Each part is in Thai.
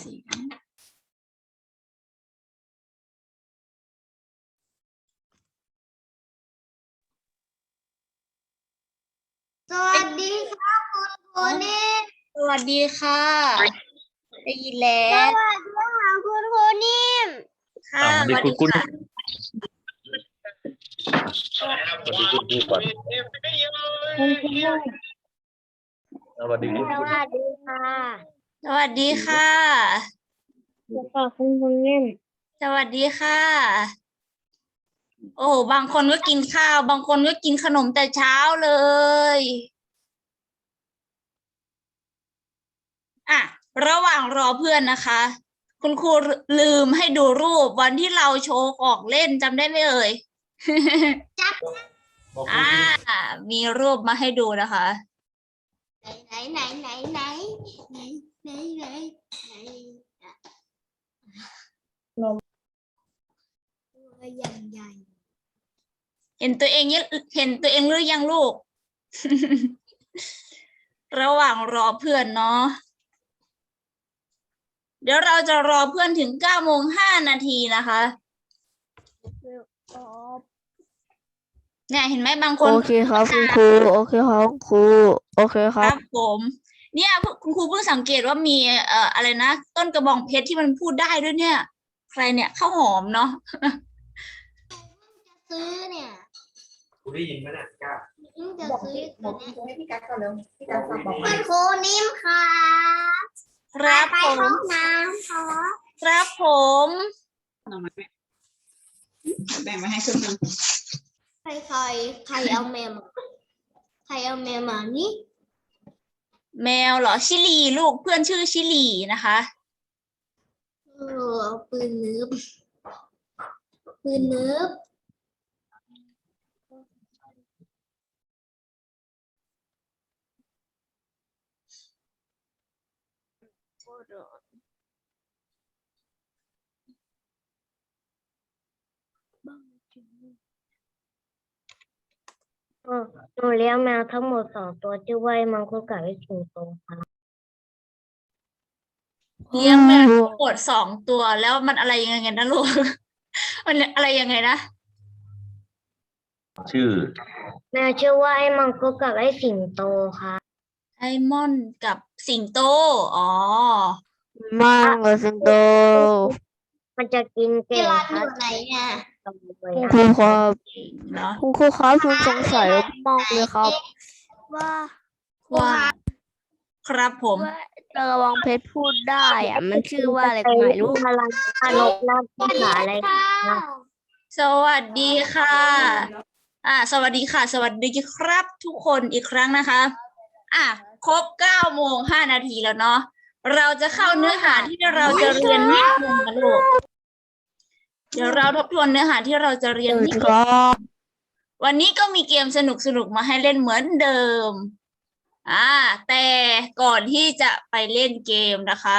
เสียง สวัสดีครับคุณครูนิ่มสวัสดีค่ะ ได้ยินแล้สว วัสดีค่ะคุณครูนิ่มค่ะอ่าสวัสดีคุณค่ะ สวัสดีคุณครูก่อนสวัสดีคุณสครูวัสดีค่ะ สวัสดีค่ะแล้วก็คุณครูนิ่มสวัสดีค่ะ โอ้บางคนก็กินข้าว บางคนก็กินขนมแต่เช้าเลย อะ ระหว่างรอเพื่อนนะคะ คุณครูลืมให้ดูรูปวันที่เราโชว์ออกเล่นจำได้ไหมเอ่ยอ่า มีรูปมาให้ดูนะคะ ไหนไหนไหนไหนไหน ไหนไหนไหนตัวใหญ่ใหญ่เห็นตัวเองยังเห็นตัวเองหรือยังลูก ระหว่างรอเพื่อนเนาะ เดี๋ยวเราจะรอเพื่อนถึงเก้าโมงห้านาทีนะคะเนี่ยเห็นไหมบางคนโอเคครับคุณครู โอเคครับคุณครู โอเคคครับรับผม เนี่ยคุณครูเพิ่งสังเกตว่ามีเอ่ออะไรนะ ต้นกระบองเพชรที่มันพูดได้ด้วยเนี่ย ใครเนี่ยข้าวหอมเนาะจะซื้อเนี่ยกูได้ยินไหมเนี่ยกล้าเพิ่งจะซื้อบอกพี่ให้พี่กัดก่อนเร็วพี่กัดฝากบอกคุณครูนิ่มค่ะครับไปผห้อมงน้ำค่ะครับผมแบ่งมาให้ครึ่งหนึงใครใครใครเอาแมวมาใครเอาแมวมานี่ แมวเหรอชิลีลูกเพื่อนชื่อชิลีนะคะเออเอาปืนนึบปืนนึบ หนูเลี้ยงแมวทั้งหมดสองตัวชื่อว่าไอ้มังคุดกับไอ้สิงโตค่ะเลี้ยงแมวทั้งหมดสองตัวแล้วมันอะไรยังไงกันนะลูก มันอะไรยังไงนะ ชื่อ แมวชื่อว่าไอ้มังคุดกับไอ้สิงโตค่ะไอมอนกับสิงโต อ๋อ มังกับสิงโต มันจะกินที่เก่งร้านคอรับยู่ไหนเนี่ย คุณครูครับเนาะคุณครูครับผมสงสัยมากเลยครับ ว่าว่า ครับผมว่าตะวังเพชรพูดได้อะ มันชื่อว่าอะไรก็ไม่รู้พลังพนกน้ำภาษาอะไรค่ะสวัสดีค่ะ อ่า สวัสดีค่ะ สวัสดีครับ ทุกคนอีกครั้งนะคะ อะครบเก้าโมงห้านาทีแล้วเนาะเราจะเข้าเนื้อหาที่เราจะเรียนนิดนึงกันลูก เดี๋ยวเราทบทวนเนื้อหาที่เราจะเรียนนิดคนึงรับวันนี้ก็มีเกมสนุกสนุกๆมาให้เล่นเหมือนเดิม อ่า แต่ก่อนที่จะไปเล่นเกมนะคะ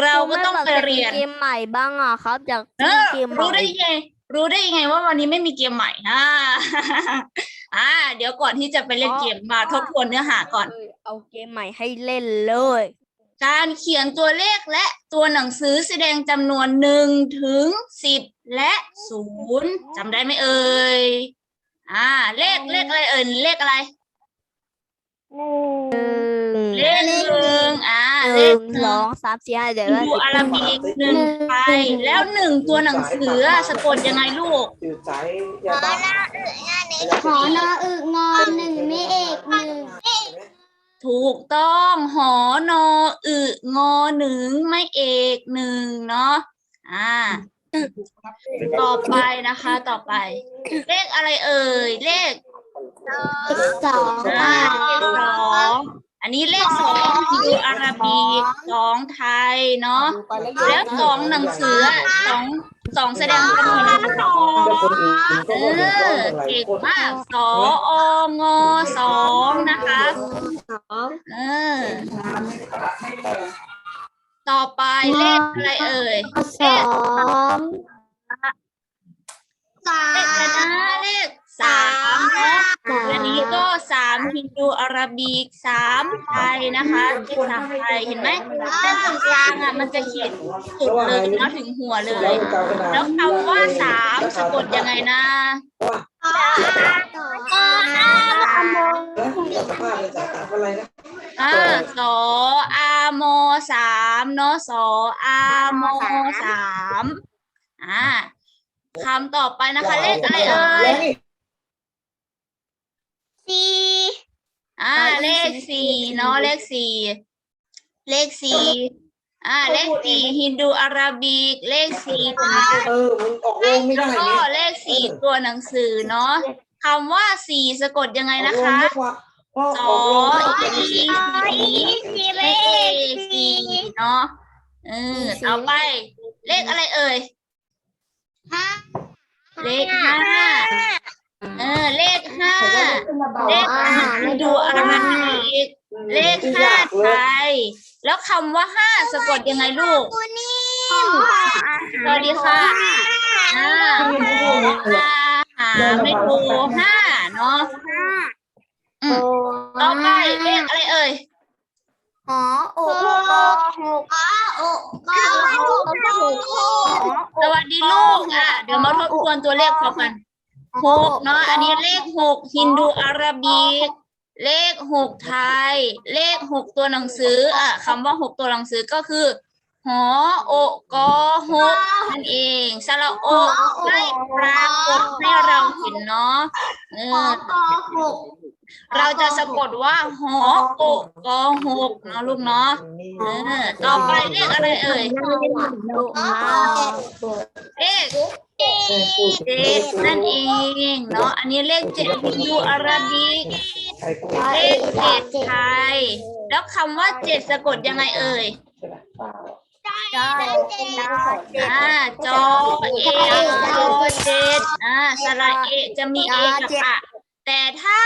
เราก็ต้องไปเรียนเกมใหม่บ้างอะครับอยากเอเล่นอเกมใหรู้ได้ม่ยังไง รู้ได้ยังไงว่าวันนี้ไม่มีเกมใหม่อ่าอ่า เดี๋ยวก่อนที่จะไปเล่นเกมมาทบทวนเนื้อหาก่อน เอาเกมใหม่ให้เล่นเลย การเขียนตัวเลขและตัวหนังสือแสดงจำนวนหนึ่งถึงสิบและศูนย์จำได้ไหมเอ่ยอ่า เลขเลขอะไรเอ่ยเลขอะไรเลขหนึ่งอ่าหเลนึ่ขงหนึ่สองงสามสี่ห้าเดี๋ยวดูอาราบิกหนึ่งไทยแล้วหนึ่งตัวหนังสืออะสะกดยังไงลูกตื่นใจอย่าบ้าขอนออึงอหนึ่งไม่เอกหนึ่ง ถูกต้องหอนออึงอหนึ่งไม่เอกหนึ่งเนาะอ่า ต่อไปนะคะต่อไป เลขอะไรเอ่ย เลขสองอ่าเลขสอง อันนี้เลขสองคืออาราบิกสองไทยเนาะแล้วสองหนังสืออะสองสองแสดงจำนวนหนังสือคนอื่นเอก็บอกว่าออะไรเก่งคนมากสอองอสองนะคะเออต่อไปเลขอะไรเอ่ยสองสาเลขอะไรมนะเลข สามเนาะและนี้ก็สามฮินดูอาราบิกสามไทยนะคะเลขสามไทยเห็นไหมด้านตรงกลางอะมันจะเขียนสุดเลยเนาะถึงหัวเลย แล้วคำว่าสามสะกดยังไงนะอะไรนะอ่าสออาโมสามเนาะสออาโมสามอ่าคำต่อไปนะคะ เลขอะไรเอ่ย สี่อ่าเลขสี่เนาะเลขสี่เลขสี่อ่าเลขสี่ฮินดูอาราบิก เลขสี่ไทยเออมันออกโลงไม่ได้แล้วก็เนี่ยเลขสี่ตัวหนังสือเนาะคำว่าสี่สะกดยังไงนะคะพ่อสอออกโลงอีสีเลขสี่เนาะเออต่อไป เลขอะไรเอ่ย ห้าเลขห้า เออเลขห้าเลขห้าดูอะไรอีกเลขห้าไทยแล้วคำว่าห้าสะกดยังไงลูกสวัสดีค่ะอ่าหาไม่โทรห้าเนาะอืมต่อไปเลขอะไรเอ่ยหอโอหกอโอก็หกก็หกสวัสดีลูกอะเดี๋ยวมาทบทวนตัวเลขพร้อมกัน หกเนาะอันนี้เลขหกฮินดูอาราบิก เลขหกไทย เลขหกตัวหนังสืออะคำว่าหกตัวหนังสือก็คือหอโอกอหกนั่นเองสระโอได้ปรากฏให้เราเห็นเนาะเอหออก็หกเราจะสะกดว่าหอโอกอหกเนาะลูกเนาะเออต่อไปเลขอะไรเอ่ยเลข เจ็ดนั่นเองเนาะอันนี้เลขเจ็ดฮินดูอาราบิกเลขเจ็ดไทย แล้วคำว่าเจ็ดสะกดยังไงเอ่ยอ่าจอเอจอเจ็ดอ่าสระเอจะมีเอกับอะแต่ถ้า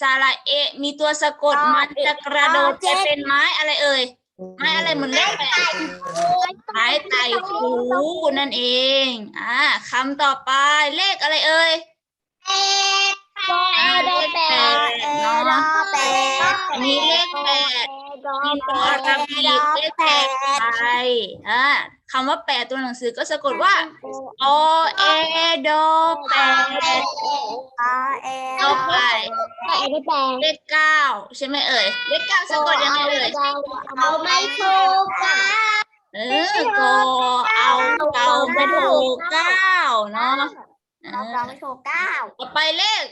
สระเอมีตัวสะกดมันจะกระโดดไปเป็นไม้อะไรเอ่ย ไม้อะไรเหมือนเลขแปดไม้ไต่คูนั่นเอง อ่าคำต่อไปเลขอะไรเอ่ยอ่าเลขแปดเนาะอันนี้เลขแปดอินโดอาราบิกเลขแปดไทยอ่า คำว่าแปดตัวหนังสือก็สะกดว่าโอเอโดแปดต่อไปเลขเก้าใช่ไหมเอ่ยเลขเก้าสะกดยังไงเอ่ยเอาไม่ถูกกันเออโกเอาเกาไปถูกเก้าเนาะเอเราอเราไม่ถูกเก้าต่อไปเลข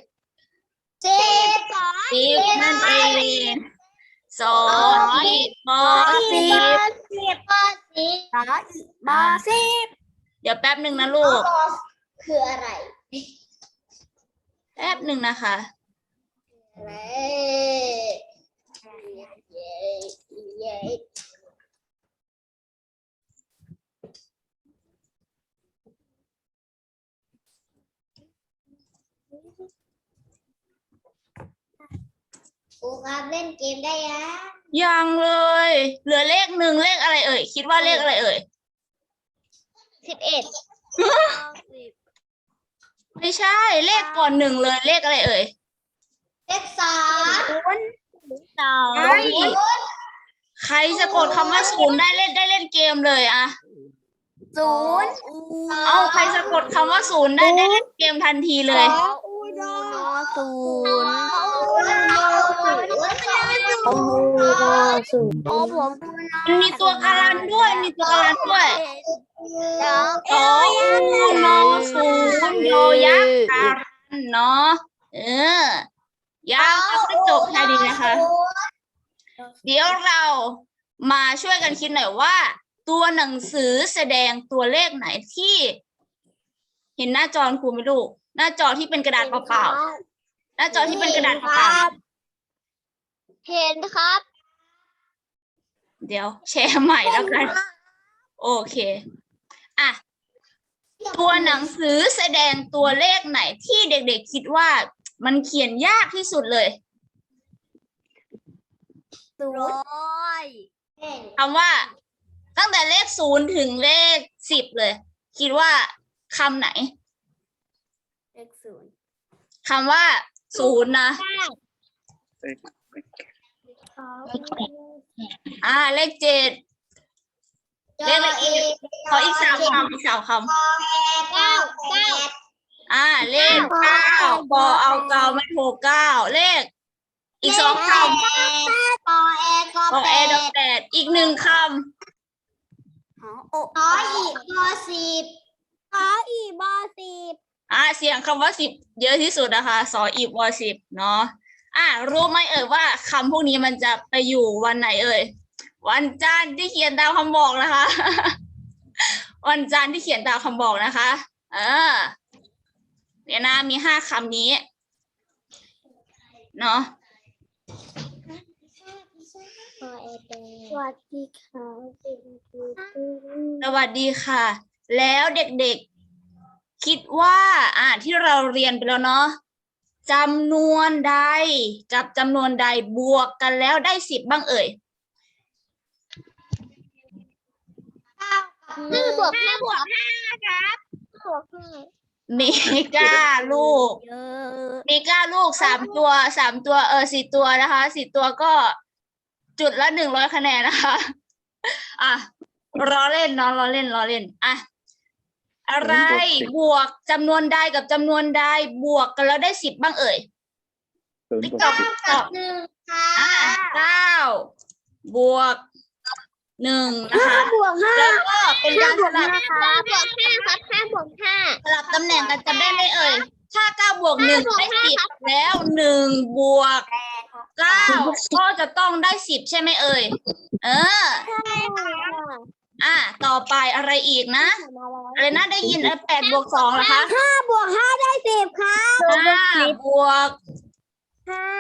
สิบสองสิบนั่นเองสองอีกบอสิบสิบ ก็สิบสองอีกบอสิบเดี๋ยวแป๊บหนึ่งนะลูก คืออะไร แป๊บหนึ่งนะคะเย้เย้เย้ รูครับเล่นเกมได้ยังยังเลย เหลือเลขหนึ่งเลขอะไรเอ่ย คิดว่าเลขอะไรเอ่ย สิบเอ็ดไม่ใช่เลขก่อนหนึ่งเลยเลขอะไรเอ่ย เลขสามสองใครจะกดคำว่าศูนย์ได้เล่นได้เล่นเกมเลยอะศูนย์เอาใครสะกดคำว่าศูนย์ได้ได้เล่นเกมทันทีเลยศูนย์ โอ้โหสูงโอ้ผมมีตัวการันด้วย มีตัวการันด้วยสองสองอูนอศูนย์โยยักษ์การันเนาะเออยาวเอาให้จบแค่นี้นะคะ เดี๋ยวเรามาช่วยกันคิดหน่อยว่า ตัวหนังสือแสดงตัวเลขไหนที่ เห็นหน้าจอครูไหมลูก หน้าจอที่เป็นกระดาษเปล่าๆหน้าจอที่เป็นกระดาษเปล่า เห็นครับๆเดี๋ยวแชร์ใหม่แล้วกัน โอเค อะ ตัวหนังสือแสดงตัวเลขไหนที่เด็กๆคิดว่ามันเขียนยากที่สุดเลยร้อยคำว่า ตั้งแต่เลขศูนย์ถึงเลขสิบเลย คิดว่าคำไหน เลขศูนย์คำว่าศูนย์นะ อ่า เลขเจ็ดเลขอะไรอีกขออีกสามคำอีกสามคเก้าเก้าำอ่า เลขเก้าปอเอาเก้าไม่โทรเก้าเลข อีกสองคำปอแอก็ปอแปแอดดอกแปดอีกหนึ่งคขออีกบอสิบขออีกบอสิบำอ่า เสียงคำว่าสิบเยอะที่สุดนะคะสออีบวสิบเนาะ อ่ารู้ไหมเอ่ยว่าคำพวกนี้มันจะไปอยู่วันไหนเอ่ย วันจันทร์ที่เขียนตามคำบอกนะคะ วันจันทร์ที่เขียนตามคำบอกนะคะ เออเนี่ยนะมีห้าคำนี้ เนาะสวัสดีค่ะสวัสดีค่ะ แล้วเด็กๆ คิดว่า อ่าที่เราเรียนไปแล้วเนาะ จำนวนใดกับจำนวนใดบวกกันแล้วได้สิบบ้างเอ่ยห้าบวกห้าบวกห้าครับบวกห้าเมกาลูกเยอะเมกาลูกสามตัวสามตัวเออสี่ตัวนะคะสี่ตัวก็จุดละหนึ่งร้อยคะแนนนะคะ อะรอเล่นเนาะรอเล่นรอเล่น อะ อะไรบวกจำนวนใดกับจำนวนใดบวกกันแล้วได้สิบบ้างเอ่ย ศูนย์ติ๊กบวตอกกสิบตอกหนึ่งค่ะอะเก้าบวกหนึ่งนะคะ บวกห้าแล้วก็เป็นการสลับห้าบวกห้าครับห้าบวกห้า สลับตำแหน่งกันจำได้ไหมเอ่ย ถ้าเก้าบวกหนึ่งได้สิบแล้วหนึ่งบวกเก้าก็จะต้องได้สิบใช่ไหมเอ่ย เออ อะต่อไปอะไรอีกนะอะไรนะได้ยินแปดบวกสองเหรอคะห้าบวกห้าได้สิบค่ะห้าบวก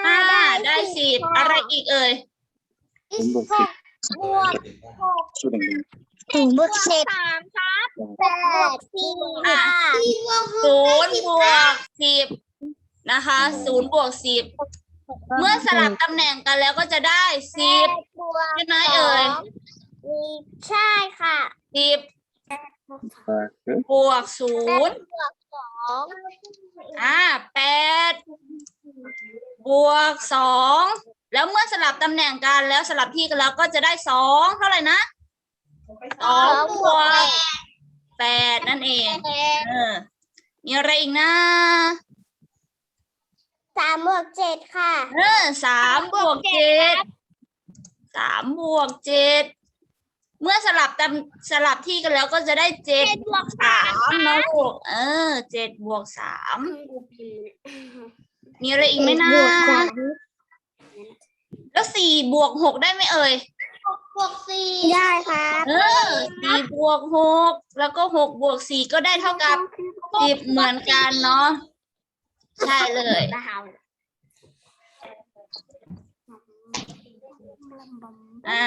ห้าได้สิบอะไรอีกเอ่ยศูนย์บวกสิบบวกชุดหนึ่งถึงบวกสิบสามครับแปดสี่อะสี่บวกหศูกนย์บวกสิบนะคะศูนย์บวกสิบเมื่อสลับตำแหน่งกันแล้วก็จะได้สิบบวกใช่ไหมเอ่ย มีใช่ค่ะสิบแปดเอ๊ะบวกศูนย์บวกสองอ่าแปดบวกสองแล้วเมื่อสลับตำแหน่งกันแล้วสลับที่กันแล้วก็จะได้สองเท่าไหร่นะสองบวกแปดนั่นเองแปดเออมีอะไรอีกนะสามบวกเจ็ดค่ะ เออสามบวกเจ็ดสามบวกเจ็ด เมื่อสลับตำสลับที่กันแล้วก็จะได้เจ็ดบวกสามนะลูกเออเจ็ดบวกสามมีอะไรอีกไหมนะแล้วสี่บวกหกได้ไหมเอ่ยบวกสี่ได้ครับเออสี่บวกหกแล้วก็หกบวกสี่ก็ได้เท่ากับสิบเหมือนกันเนาะใช่เลยอ่า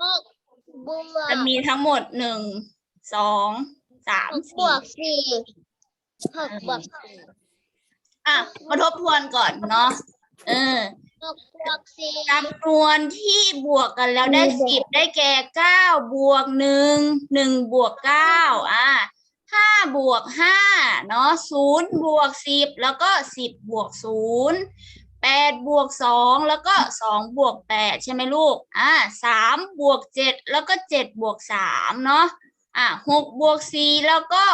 หก บวกจะมีทั้งหมดหนึ่งสองสามหกบสี่วกสี่หกบวกสี่อะมาทบทวนก่อนเนาะเออหกบวกสี่จำนวนที่บวกกันแล้วได้สิบได้แก่เก้าบวกหนึ่งหนึ่งบวกเก้าอ่าห้าบวกห้าเนาะศูนย์บวกสิบแล้วก็สิบบวกศูนย์ แปดบวกสองแล้วก็สองบวกแปดใช่ไหมลูก อ่าสามบวกเจ็ดแล้วก็เจ็ดบวกสามเนาะ อ่าหกบวกสี่แล้วก็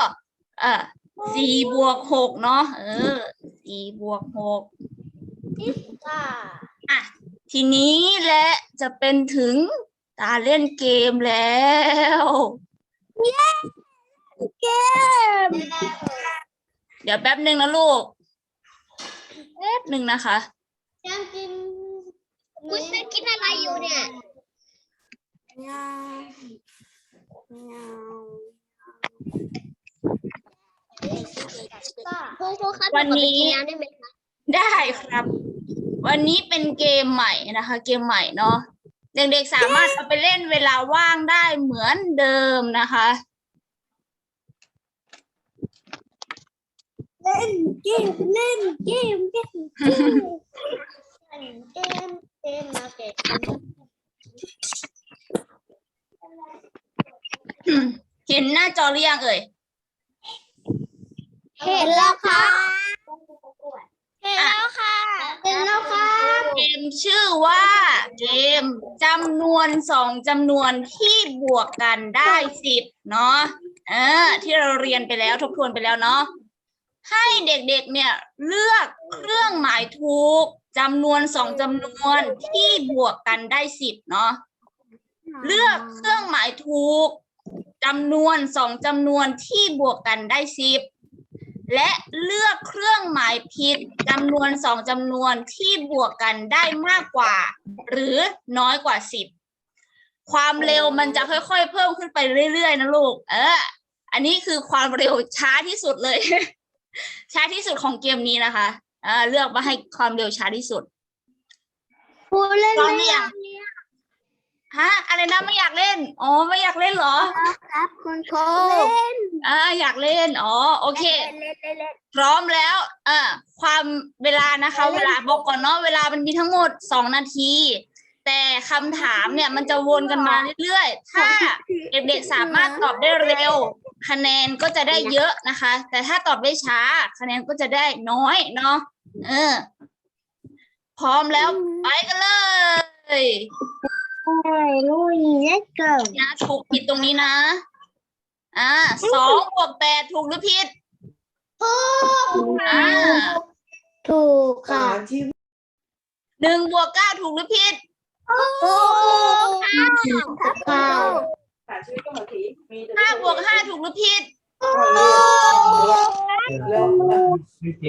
เออสี่บวกหกเนาะ เออสี่บวกหกค่ะอะทีนี้แหละจะเป็นถึงตาเล่นเกมแล้วเกม เดี๋ยวแป๊บหนึ่งนะลูกแป๊บหนึ่งนะคะ ยังกินคุณจะกินอะไรอยู่เนี่ยครูครูครับวันนี้หไปกิำได้ไหมคะได้ครับ วันนี้เป็นเกมใหม่นะคะ เกมใหม่เนาะเด็กๆสามารถเอาไปเล่นเวลาว่างได้เหมือนเดิมนะคะ ล่นเกมเล่นเกมเล่นเกมเกมเกมมาเกมเห็นหน้าจอหรือยังเอ่ย เห็นแล้วค่ะเห็นแล้วค่ะเสร็จแล้วครับเกมชื่อว่าเกมจำนวนสองจำนวนที่บวกกันได้สิบเนาะเออที่เราเรียนไปแล้วทบทวนไปแล้วเนาะ ให้เด็กๆ เนี่ยเลือกเครื่องหมายถูกจำนวนสองจำนวนที่บวกกันได้สิบเนาะเลือกเครื่องหมายถูกจำนวนสองจำนวนที่บวกกันได้สิบและเลือกเครื่องหมายผิดจำนวนสองจำนวนที่บวกกันได้มากกว่า หรือน้อยกว่าสิบความเร็วมันจะค่อยๆ เพิ่มขึ้นไปเรื่อยๆ นะลูก เออ อันนี้คือความเร็วช้าที่สุดเลย ช้าที่สุดของเกมนี้นะคะอ่าเลือกมาให้ความเร็วช้าที่สุด ผู้เล่นพร้อมหรือยังฮะ อะไรนะไม่อยากเล่น อ๋อ ไม่อยากเล่นเหรอ ครับคุณครูอ่า อยากเล่น อ๋อ โอเค เล่นเล่นเล่นพร้อมแล้วเอ่อความเวลานะคะ เวลาบอกก่อนเนาะ เวลามันมีทั้งหมดสองนาที แต่คำถามเนี่ยมันจะวนกันมาเรื่อยๆ ถ้าเด็กๆสามารถตอบได้เร็ว คะแนนก็จะได้เยอะนะคะ แต่ถ้าตอบได้ช้า คะแนนก็จะได้น้อยเนาะเออ พร้อมแล้วไปกันเลยใช่ลุยเล่นเกินนะถูกผิดตรงนี้นะ อ่าสองบวกแปดถูกหรือผิดอ่าถูกอาค่ะหารที่หนึ่งบวกเก้าถูกหรือผิด ถูกค่ะค่ะอาหารชีวิตก็มาถีมีแต่ห้าบวกห้าถูกหรือผิดแล้ว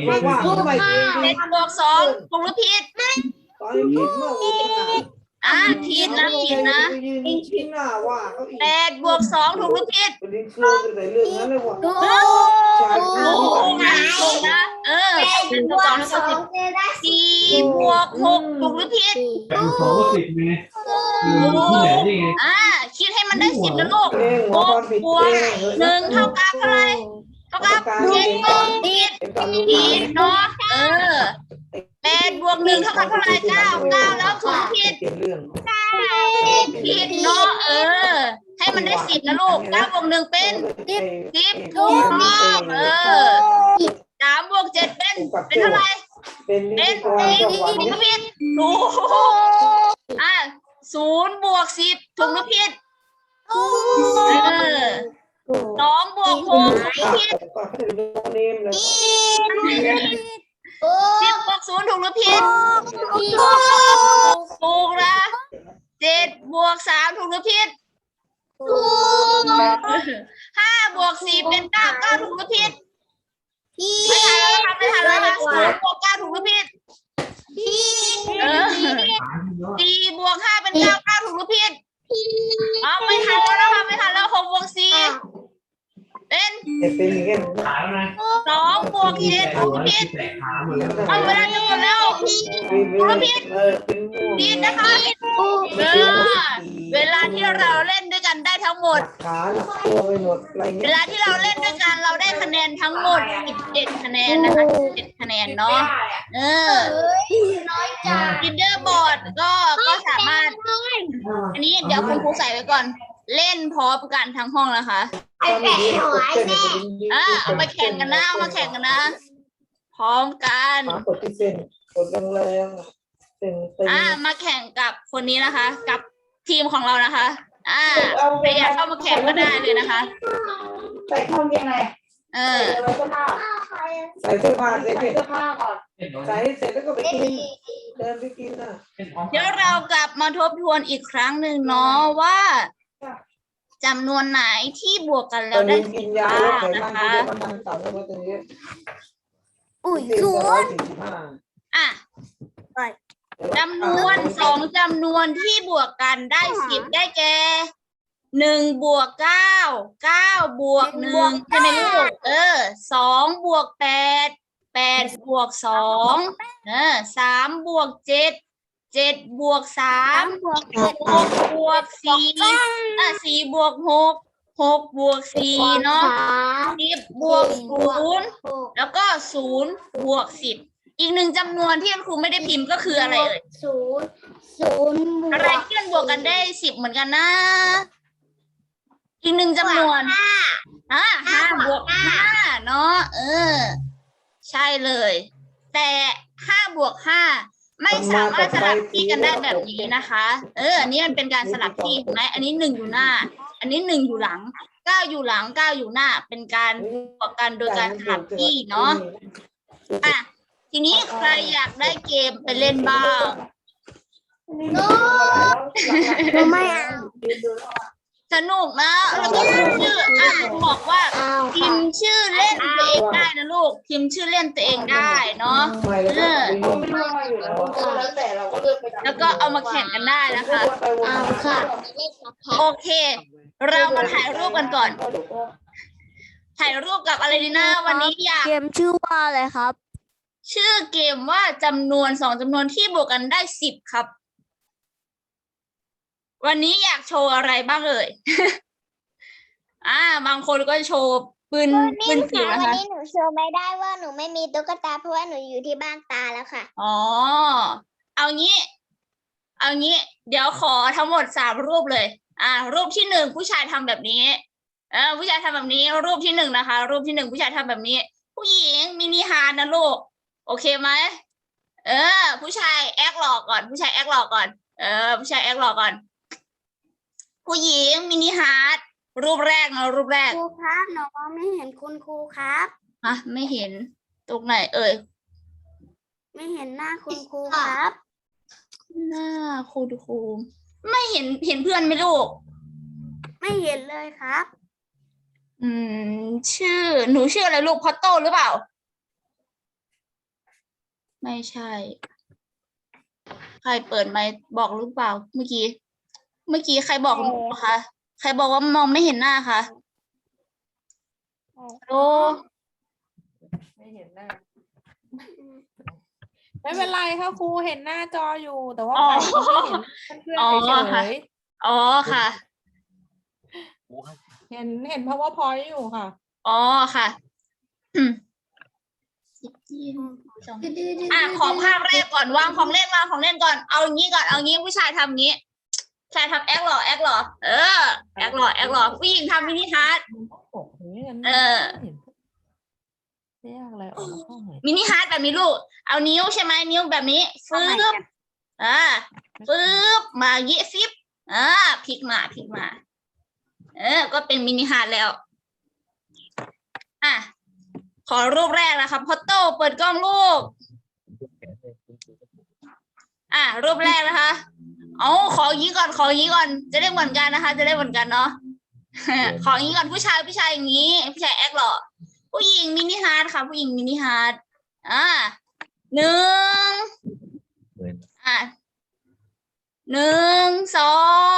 ไม่ว่าทำไมเจ็ดบวกสองถูกหรือผิด ตอนนี้ผิดเมื่อวัน อ่าผิดนะผิดนะยืนชี้หน้าว่าเขาอีกแปดบวกสองถูกหรือผิดประเด็นคือใส่เรื่องนั้นเลยว่ะถูกชายถูกนะถูกนะเออแปดบวกสองแล้วก็สิบสี่บวกหกถูกหรือผิดแบ่งสองก็สิบไงอยู่ที่ไหนนี่ไงอ่าคิดให้มันได้สิบนะลูกเองหัวความผิดเองหนึ่งเท่ากับเท่าไหร่เท่ากับเจ็ดบวกผิดเป็นการรู้ผิดเนาะเออ แปดบวกหนึ่งเท่ากับเท่าไหร่เก้าเก้าแล้วคือผิดเป็นเรื่องผิดเนาะเออ ให้มันได้สิบนะลูกเก้าบวกหนึ่งเป็นสิบสิบถูกต้องเออสามบวกเจ็ดเป็นเป็นเท่าไหร่เป็นนิเป็นติกรสี่จังหวัดถูกหรือผิดถูกอะศูนย์บวกสิบถูกหรือผิดเออสองบวกหกผิดก็ให้ดูเนมเลยสิบ ศูนย์ถูกหรือผิดถูกนะเจ็ดบวกสามถูกหรือผิดห้าบวกสี่เป็นเก้าเก้าถูกหรือผิดไม่ทันแล้วนะคะไม่ทันแล้วนะคะสองบวกเก้าถูกหรือผิดเออสี่บวกห้าเป็นเก้าเก้าถูกหรือผิดอ๋อไม่ทันแล้วนะคะไม่ทันแล้วหกบวกสี่ เป็นแต่เป็นอย่างนี้ขายแล้วนะสองบวกเจ็ดถูกหรือผิดแตกขาหมดแล้วเอาเวลาจะหมดแล้วเออเป็นผิดนะคะเออเวลาที่เราเล่นด้วยกันได้ทั้งหมด ขาตัวไปหมดอะไรเวเงี้ยลาที่เราเล่นด้วยกันเราได้คะแนนทั้งหมด 17 คะแนนนะคะ17คะแนนเนาะ เออ ดี๋ยวคุณครูใส่ไว้ก่อน เล่นพร้อมกันทั้งห้องนะคะ ไอ้แปะหอยแม่อะเอามาแข่งกันนะเอามาแข่งกันนะ พร้อมกันขากดที่เส้นกดแรงๆเส้นเต็มอ่ามาแข่งกับคนนี้นะคะ กับทีมของเรานะคะ อ่าใครอยากเข้ามาแข่งก็ได้เลยนะคะ ใส่ข้าวยังไง เออ ใส่เสื้อผ้าเสร็จเสื้อผ้าก่อนใส่เสร็จแล้วก็ไปกินเดินไปกินน่ะเดี๋ยวเรากลับมาทบทวนอีกครั้งหนึ่งเนาะว่าจำนวนไหนที่บวกกันตแล้อวนได้นี้สิกิบนยาบ้าลดงไขนะมันคะมันมันต่ำลงมาตรงนี้อุ้ยสี่ศูร้อยนย์สี่สิบห้าอะจำนวนสองจำนวนที่บวกกันได้สิบได้แก่ หนึ่งบวกเก้าเก้าบวกหนึ่งใช่ไหมลูกเออสองบวกแปดแปดบวกสองเออสามบวกเจ็ดเจ็ดบวกสามบวกหกบวกสี่อะสี่บวกหกหกบวกสี่เนาะสามสิบบวกศูนย์แล้วก็ศูนย์บวกสิบอีกหนึ่งจำนวนที่คุณครูไม่ได้พิมพ์ก็คืออะไรเอ่ยศูนย์ศูนย์บวกอะไรที่มันบวกกันได้สิบเหมือนกันนะ อีกหนึ่งจำนวนอ่าห้าบวกห้าเนาะเออ ใช่เลย แต่ห้าบวกห้าไม่สามารถสลับที่กันได้แบบนี้นะคะ เออ อันนี้มันเป็นการสลับที่เห็นไหมอันนี้หนึ่งอยู่หน้า อันนี้หนึ่งอยู่หลังเก้าอยู่หลังเก้าอยู่หน้า เป็นการบวกกันโดยการสลับที่เนาะอะทีนี้ใครอยากได้เกมไปเล่นบ้างหนูหนูไม่เอา สนุกนะแล้วก็พิมพ์ชื่ออะบอกว่าเอาพิมพ์ชื่อเล่นตัวเองได้นะลูกพิมพ์ชื่อเล่นตัวเองได้เนาะไม่แล้วก็ไม่ว่าอยู่แล้วแล้วแต่เราก็เลือกไปตามแล้วก็เอามาแข่งกันได้นะคะเอาค่ะโอเค เรามาถ่ายรูปกันก่อน ถ่ายรูปกับอะไรดีนะวันนี้อยากเกมชื่อว่าอะไรครับ ชื่อเกมว่าจำนวนสองจำนวนที่บวกกันได้สิบครับ วันนี้อยากโชว์อะไรบ้างเอ่ย อ่า บางคนก็โชว์ปืนปืนจิ๋ววันะนคะนี้หนูโชว์ไม่ได้ว่าหนูไม่มีตุ๊กตาเพราะว่าหนูอยู่ที่บ้านตาแล้วค่ะ อ๋อ เอางี้ เอางี้ เดี๋ยวขอทั้งหมดสามรูปเลย อ่า รูปที่หนึ่งผู้ชายทำแบบนี้ เออผู้ชายทำแบบนี้ รูปที่หนึ่งนะคะ รูปที่หนึ่งผู้ชายทำแบบนี้ ผู้หญิงมินิฮาร์ทนะลูก โอเคไหม เออ ผู้ชายแอคหลอกก่อน ผู้ชายแอคหลอกก่อน เออ ผู้ชายแอคหลอกก่อน ผู้หญิงมินิฮาร์ทรูปแรกนะรูปแรกครูครับหนูมองไม่เห็นคุณครูครับอะไม่เห็นตรงไหน เอ่ย ไม่เห็นหน้าคุณครูครับ หน้าครูดูครูไม่เห็นเห็นเพื่อนไหมลูก ไม่เห็นเลยครับ อืม ชื่อ หนูชื่ออะไรลูกพอตโต้หรือเปล่า ไม่ใช่ ใครเปิดไมค์บอกหรือเปล่าเมื่อกี้ เมื่อกี้ใครบอกหนูคะใครบอกว่ามองไม่เห็นหน้าคะโอ้ไม่เห็นหน้า ไม่เป็นไรค่ะครูเห็นหน้าจออยู่ แต่ว่าอ๋อไปไม่เห็นเพื่อนอ๋อๆเฉค่ะยอ๋อค่ะๆเห็นเห็น powerpoint อยู่ค่ะ อ๋อค่ะอืมสิบยี่สองอะขอภาพแรกก่อนวางของเล่นวางของเล่นก่อน เอางี้ก่อน เอางี้ผู้ชายทำงี้ผู้ ชายทำแอคหล่อแอคหล่อเออแอคหล่อแอคหล่อผู้หญิงทำมินิฮาร์ดโอ้โหนี่กันเออเห็นเรียกอะไรออกมาเข้าไหนมินิฮาร์ดแบบนี้ลูก เอานิ้วใช่ไหมนิ้วแบบนี้ฟึบอ่าฟึบมาเยะฟิบอ่าพลิกมาพลิกมา เออ ก็เป็นมินิฮาร์ดแล้ว อะ ขอรูปแรกนะครับพอตโต้เปิดกล้องลูกอะ รูปแรกนะคะ เอาขออย่างนี้ก่อนขออย่างนี้ก่อน จะได้เหมือนกันนะคะ จะได้เหมือนกันเนาะขออย่างนี้ก่อนผู้ชายผู้ชายอย่างนี้ ผู้ชายแอคหรอผู้หญิงมินิฮาร์ดค่ะ ผู้หญิงมินิฮาร์ดอ่าหนึ่งอ่าหนึ่งสอ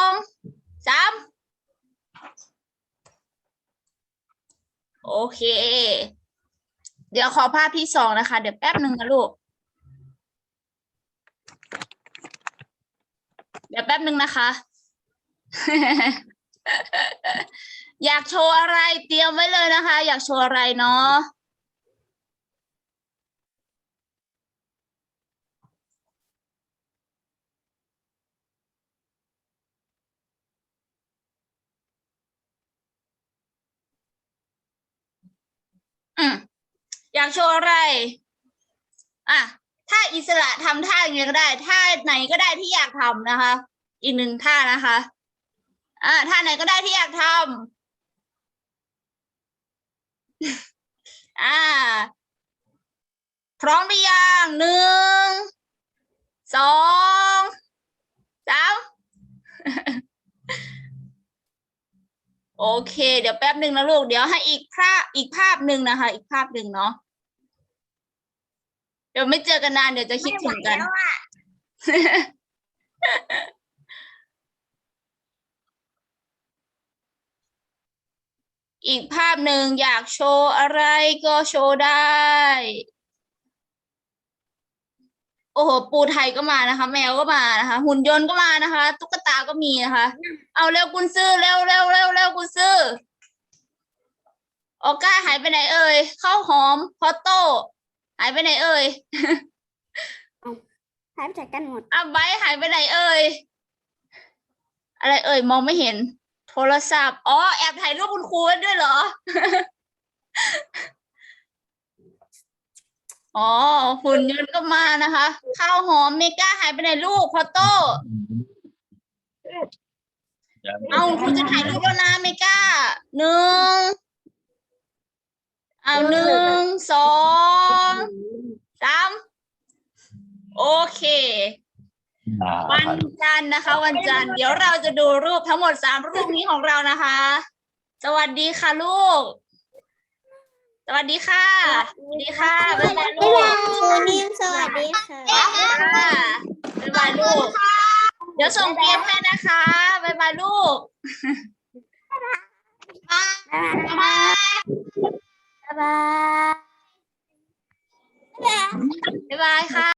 งสามโอเค เดี๋ยวขอภาพที่สองนะคะ เดี๋ยวแป๊บหนึ่งนะลูก เดี๋ยวแป๊บหนึ่งนะคะ อยากโชว์อะไรเตรียมไว้เลยนะคะ อยากโชว์อะไรเนาะอืมอยากโชว์อะไร อะ ถ้าอิสระทำท่าอย่างไงก็ได้ท่าไหนก็ได้ที่อยากทำนะคะ อีกหนึ่งท่านะคะ อ่าท่าไหนก็ได้ที่อยากทำอ่า พร้อมหรือยังหนึ่งสองสามโอเค เดี๋ยวแป๊บหนึ่งนะลูก เดี๋ยวให้อีกภาพอีกภาพหนึ่งนะคะ อีกภาพหนึ่งเนาะ เดี๋ยวไม่เจอกันนานเดี๋ยวจะคิดถึงกันอีกภาพหนึ่งอยากโชว์อะไรก็โชว์ได้ โอ้โห ปูไทยก็มานะคะ แมวก็มานะคะ หุ่นยนต์ก็มานะคะ ตุ๊กตาก็มีนะคะ เอาเร็วกุนซื้อเร็วเร็วเร็วเร็วกุนซื้อออก้าหายไปไหนเอ่ยข้าวหอมพอตโต้ หายไปไหนเอ่ยหายไปจากกันหมดอะไบร์ทหายไปไหนเอ่ยอะไรเอ่ยมองไม่เห็น โทรศัพท์อ๋อแอบถ่ายรูปคุณครูไว้ด้วยเหรอ อ๋อหุ่นยนต์ก็มานะคะข้าวหอมเมก้าหายไปไหนลูกพอโต้เอาคุณจะถ่ายรูปแล้วนะเมก้าหนึ่ง เอาหนึ่งสองสามโอเค วันจันทร์นะคะ วันจันทร์เดี๋ยวเราจะดูรูปทั้งหมดสามรูปนี้ของเรานะคะ สวัสดีค่ะลูก สวัสดีค่ะ สวัสดีค่ะบ๊ายบายลูกครูนิ่มสวัสดีค่ะค่ะบ๊ายบายลูก เดี๋ยวส่งเกมให้นะคะบ๊ายบายลูกบ๊ายบาย บ๊ายบายค่ะ